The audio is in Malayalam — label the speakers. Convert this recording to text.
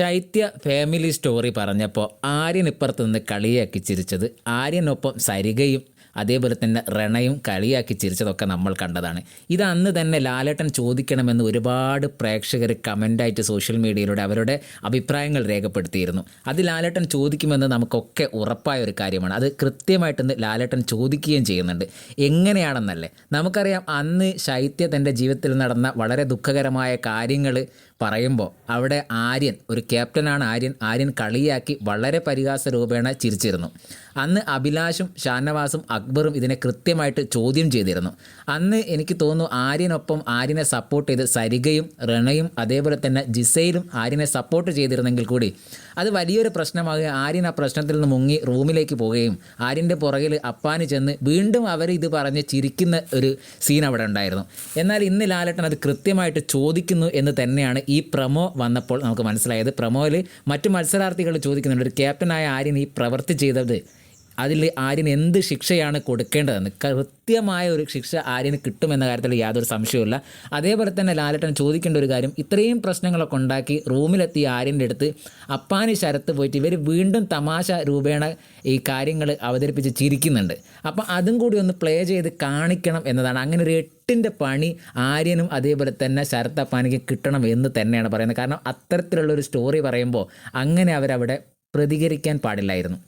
Speaker 1: ശൈത്യ ഫാമിലി സ്റ്റോറി പറഞ്ഞപ്പോൾ ആര്യൻ ഇപ്പുറത്ത് നിന്ന് കളിയാക്കി ചിരിച്ചത്. ആര്യനൊപ്പം സരികയും അതേപോലെ തന്നെ റണയും കളിയാക്കി ചിരിച്ചതൊക്കെ നമ്മൾ കണ്ടതാണ്. ഇത് അന്ന് തന്നെ ലാലേട്ടൻ ചോദിക്കണമെന്ന് ഒരുപാട് പ്രേക്ഷകർ കമന്റായിട്ട് സോഷ്യൽ മീഡിയയിലൂടെ അവരുടെ അഭിപ്രായങ്ങൾ രേഖപ്പെടുത്തിയിരുന്നു. അത് ലാലേട്ടൻ ചോദിക്കുമെന്ന് നമുക്കൊക്കെ ഉറപ്പായ ഒരു കാര്യമാണ്. അത് കൃത്യമായിട്ടൊന്ന് ലാലേട്ടൻ ചോദിക്കുകയും ചെയ്യുന്നുണ്ട്. എങ്ങനെയാണെന്നല്ലേ? നമുക്കറിയാം അന്ന് ശൈത്യ തന്റെ ജീവിതത്തിൽ നടന്ന വളരെ ദുഃഖകരമായ കാര്യങ്ങൾ പറയുമ്പോൾ അവിടെ ആര്യൻ ഒരു ക്യാപ്റ്റനാണ് ആര്യൻ ആര്യൻ കളിയാക്കി വളരെ പരിഹാസ രൂപേണ ചിരിച്ചിരുന്നു. അന്ന് അഭിലാഷും ഷാനവാസും അക്ബറും ഇതിനെ കൃത്യമായിട്ട് ചോദ്യം ചെയ്തിരുന്നു. അന്ന് എനിക്ക് തോന്നുന്നു ആര്യനൊപ്പം ആര്യനെ സപ്പോർട്ട് ചെയ്ത് സരികയും റണയും അതേപോലെ തന്നെ ജിസയിലും ആര്യനെ സപ്പോർട്ട് ചെയ്തിരുന്നെങ്കിൽ കൂടി അത് വലിയൊരു പ്രശ്നമാകുകയും ആര്യൻ ആ പ്രശ്നത്തിൽ നിന്ന് മുങ്ങി റൂമിലേക്ക് പോവുകയും ആര്യന്റെ പുറകിൽ അപ്പാന് ചെന്ന് വീണ്ടും അവർ ഇത് പറഞ്ഞ് ചിരിക്കുന്ന ഒരു സീൻ അവിടെ ഉണ്ടായിരുന്നു. എന്നാൽ ഇന്ന് ലാലട്ടൻ അത് കൃത്യമായിട്ട് ചോദിക്കുന്നു എന്ന് തന്നെയാണ് ഈ പ്രമോ വന്നപ്പോൾ നമുക്ക് മനസ്സിലായത് പ്രമോയിൽ മറ്റു മത്സരാർത്ഥികൾ ചോദിക്കുന്നുണ്ട്. ഒരു ക്യാപ്റ്റനായ ആര്യൻ ഈ പ്രവൃത്തി ചെയ്തത് അതിൽ ആര്യന് എന്ത് ശിക്ഷയാണ് കൊടുക്കേണ്ടതെന്ന് കൃത്യമായ ഒരു ശിക്ഷ ആര്യന് കിട്ടുമെന്ന കാര്യത്തിൽ യാതൊരു സംശയവുമില്ല. അതേപോലെ തന്നെ ലാലേട്ടൻ ചോദിക്കേണ്ട ഒരു കാര്യം ഇത്രയും പ്രശ്നങ്ങളൊക്കെ ഉണ്ടാക്കി റൂമിലെത്തിയ ആര്യന്റെ അടുത്ത് അപ്പാനി ശരത്ത് പോയിട്ട് ഇവർ വീണ്ടും തമാശ രൂപേണ ഈ കാര്യങ്ങൾ അവതരിപ്പിച്ച് ചിരിക്കുന്നുണ്ട്. അപ്പം അതും കൂടി ഒന്ന് പ്ലേ ചെയ്ത് കാണിക്കണം എന്നതാണ്. അങ്ങനെ ഒരു എട്ടിന്റെ പണി ആര്യനും അതേപോലെ തന്നെ ശരത് അപ്പാനിക്ക് കിട്ടണം എന്ന് തന്നെയാണ് പറയുന്നത്. കാരണം അത്തരത്തിലുള്ള ഒരു സ്റ്റോറി പറയുമ്പോൾ അങ്ങനെ അവരവിടെ പ്രതികരിക്കാൻ പാടില്ലായിരുന്നു.